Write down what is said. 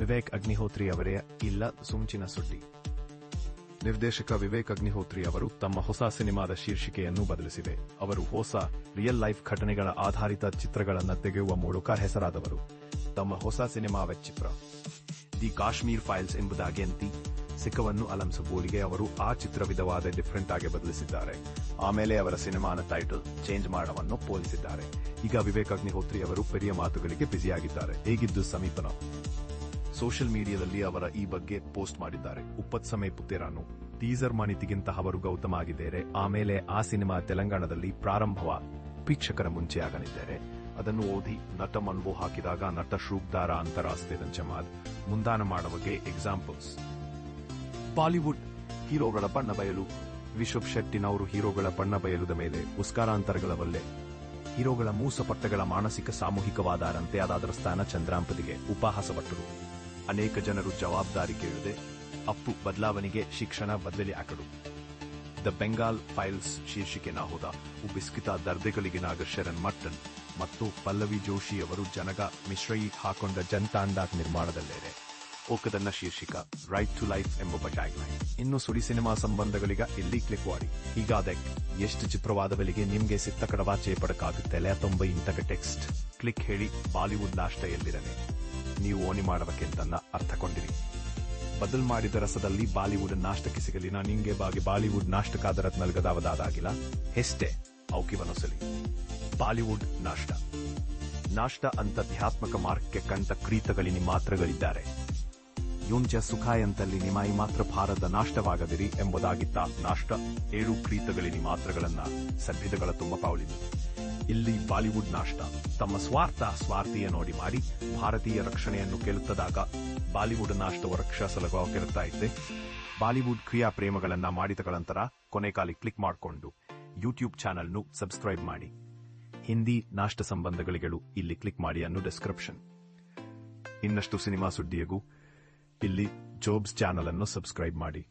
ವಿವೇಕ್ ಅಗ್ನಿಹೋತ್ರಿ ಅವರೇ ಇಲ್ಲ ಸುಂಚಿನ ಸುದ್ದಿ. ನಿರ್ದೇಶಕ ವಿವೇಕ್ ಅಗ್ನಿಹೋತ್ರಿ ಅವರು ತಮ್ಮ ಹೊಸ ಸಿನಿಮಾದ ಶೀರ್ಷಿಕೆಯನ್ನು ಬದಲಿಸಿವೆ. ಅವರು ಹೊಸ ರಿಯಲ್ ಲೈಫ್ ಘಟನೆಗಳ ಆಧಾರಿತ ಚಿತ್ರಗಳನ್ನು ತೆಗೆಯುವ ಮೂಲಕ ಹೆಸರಾದವರು. ತಮ್ಮ ಹೊಸ ಸಿನಿಮಾ ಚಿತ್ರ ದಿ ಕಾಶ್ಮೀರ್ ಫೈಲ್ಸ್ ಎಂಬುದಾಗಿ ಅಂತಿ ಸಿಕ್ಕವನ್ನು ಅಲಂಸಬೋಲಿಗೆ ಅವರು ಆ ಚಿತ್ರ ವಿಧವಾದ ಡಿಫರೆಂಟ್ ಆಗಿ ಬದಲಿಸಿದ್ದಾರೆ. ಆಮೇಲೆ ಅವರ ಸಿನಿಮಾನ ಟೈಟಲ್ ಚೇಂಜ್ ಮಾಡವನ್ನು ಪೋಲಿಸಿದ್ದಾರೆ. ಈಗ ವಿವೇಕ್ ಅಗ್ನಿಹೋತ್ರಿ ಅವರು ಪೆರಿಯ ಮಾತುಗಳಿಗೆ ಬ್ಯುಸಿಯಾಗಿದ್ದಾರೆ ಹೇಗಿದ್ದು ಸಮೀಪನ? ಸೋಷಿಯಲ್ ಮೀಡಿಯಾದಲ್ಲಿ ಅವರ ಈ ಬಗ್ಗೆ ಪೋಸ್ಟ್ ಮಾಡಿದ್ದಾರೆ. ಉಪ್ಪತ್ ಸಮಯ ಪುತ್ತೇರಾನು. ಟೀಸರ್ ಮಾಹಿತಿಗಿಂತ ಅವರು ಗೌತಮ ಆಗಿದ್ದಾರೆ. ಆಮೇಲೆ ಆ ಸಿನಿಮಾ ತೆಲಂಗಾಣದಲ್ಲಿ ಪ್ರಾರಂಭವ ವೀಕ್ಷಕರ ಮುಂಚೆ ಆಗಲಿದ್ದಾರೆ. ಅದನ್ನು ಓದಿ ನಟ ಮನ್ವು ಹಾಕಿದಾಗ ನಟ ಶ್ರೂಬ್ದಾರ ಅಂತಾರಾಷ್ಟ್ರೀಯ ದಂಚಮಾದ್ ಮುಂದಾನ ಮಾಡುವಗೆ ಎಕ್ಸಾಂಪಲ್ಸ್ ಬಾಲಿವುಡ್ ಹೀರೋಗಳ ಬಣ್ಣ ಬಯಲು. ವಿಶ್ವಪ್ ಶೆಟ್ಟಿನವರು ಹೀರೋಗಳ ಬಣ್ಣ ಬಯಲುದ ಮೇಲೆ ಉಸ್ಕಾರಾಂತರಗಳವಲ್ಲೇ ಹೀರೋಗಳ ಮೂಸಪಟ್ಟಗಳ ಮಾನಸಿಕ ಸಾಮೂಹಿಕವಾದಾರಂತೆ ಅದಾದರ ಸ್ಥಾನ ಚಂದ್ರಾಂಪತಿಗೆ ಉಪಹಾಸಪಟ್ಟರು ಅನೇಕ ಜನರು ಜವಾಬ್ದಾರಿ ಕೇಳಿದೆ ಅಪ್ಪು ಬದಲಾವಣೆಗೆ ಶಿಕ್ಷಣ ಬದಲಿ ಹಾಕಡು. ದ ಬೆಂಗಾಲ್ ಫೈಲ್ಸ್ ಶೀರ್ಷಿಕೆ ನಾಹುದ ಉಬಿಸ್ಕಿತ ದರ್ದೆಗಳಿಗಿನಾಗ ಶರಣ್ ಮಟ್ಟನ್, ಮತ್ತು ಪಲ್ಲವಿ ಜೋಶಿ ಅವರು ಜನಗ ಮಿಶ್ರಯಿ ಹಾಕೊಂಡ ಜನತಾಂಡ ನಿರ್ಮಾಣದಲ್ಲೇರೆ. ಓಕದನ್ನ ಶೀರ್ಷಿಕ ರೈಟ್ ಟು ಲೈಫ್ ಎಂಬ ಟ್ಯಾಗ್ಲೈನ್. ಇನ್ನು ಸುಡಿ ಸಿನಿಮಾ ಸಂಬಂಧಗಳಿಗ ಇಲ್ಲಿ ಕ್ಲಿಕ್ ಮಾಡಿ. ಹೀಗಾದ ಎಷ್ಟು ಚಿತ್ರವಾದ ಬೆಲೆಗೆ ನಿಮ್ಗೆ ಸಿತ್ತ ಕಡವಾ ಚೇಪಡಕ್ಕಾಗುತ್ತೆ ತೊಂಬೈ ಇಂತಕ ಟೆಕ್ಸ್ಟ್. ಕ್ಲಿಕ್ ಹೇಳಿ ಬಾಲಿವುಡ್ ನಾಷ್ಟ ಎಲ್ಲಿರನೆ? ನೀವು ಓಣಿ ಮಾಡಬೇಕೆಂತನ್ನ ಅರ್ಥಕೊಂಡಿರಿ. ಬದಲ್ ಮಾಡಿದ ರಸದಲ್ಲಿ ಬಾಲಿವುಡ್ ನಾಷ್ಟಕ್ಕೆ ನಾನು ನಿಂಗೆ ಬಾಗಿ ಬಾಲಿವುಡ್ ನಾಷ್ಟಕ್ಕಾದರತ್ ನಲ್ಗದಾವದಾದಾಗಿಲ್ಲ ಹೆಷ್ಟೆ ಔಕಿವನೊಸಲಿ ಬಾಲಿವುಡ್ ನಾಷ್ಟ. ನಾಷ್ಟ ಅಂತಧ್ಯಾತ್ಮಕ ಮಾರ್ಗಕ್ಕೆ ಕಂತ ಕ್ರೀತಗಳಿನಿ ಮಾತ್ರಗಳಿದ್ದಾರೆ. ಯುಂಜ ಸುಖಾಯಂತಲ್ಲಿ ನಿಮಾಯಿ ಮಾತ್ರ ಭಾರತ ನಾಷ್ಟವಾಗದಿರಿ ಎಂಬುದಾಗಿತ್ತ ನಾಷ್ಟ ಏಳು ಕ್ರೀತಗಳಿನಿ ಮಾತ್ರಗಳನ್ನ ಸಭ್ಯತೆಗಳ ತುಂಬ ಪಾವಳಿದೆ ಇಲ್ಲಿ ಬಾಲಿವುಡ್ ನಾಷ್ಟ. ತಮ್ಮ ಸ್ವಾರ್ಥ ಸ್ವಾರ್ಥಿಯ ನೋಡಿ ಮಾಡಿ ಭಾರತೀಯ ರಕ್ಷಣೆಯನ್ನು ಕೇಳುತ್ತದಾಗ ಬಾಲಿವುಡ್ ನಾಷ್ಟವ ರಕ್ಷಾ ಸಲುವಾಗಿರುತ್ತಾ ಇದ್ದೆ ಬಾಲಿವುಡ್ ಕ್ರಿಯಾ ಪ್ರೇಮಗಳನ್ನ ಮಾಡಿದ ನಂತರ ಕೊನೆಕಾಲಿ ಕ್ಲಿಕ್ ಮಾಡಿಕೊಂಡು ಯೂಟ್ಯೂಬ್ ಚಾನೆಲ್ನು ಸಬ್ಸ್ಕ್ರೈಬ್ ಮಾಡಿ. ಹಿಂದಿ ನಾಷ್ಟ ಸಂಬಂಧಗಳಿಗಳು ಇಲ್ಲಿ ಕ್ಲಿಕ್ ಮಾಡಿ ಅನ್ನು ಡಿಸ್ಕ್ರಿಪ್ಷನ್. ಇನ್ನಷ್ಟು ಸಿನಿಮಾ ಸುದ್ದಿಯಗೂ ಇಲ್ಲಿ ಜೋಬ್ಸ್ ಚಾನೆಲ್ ಅನ್ನು ಸಬ್ಸ್ಕ್ರೈಬ್ ಮಾಡಿ.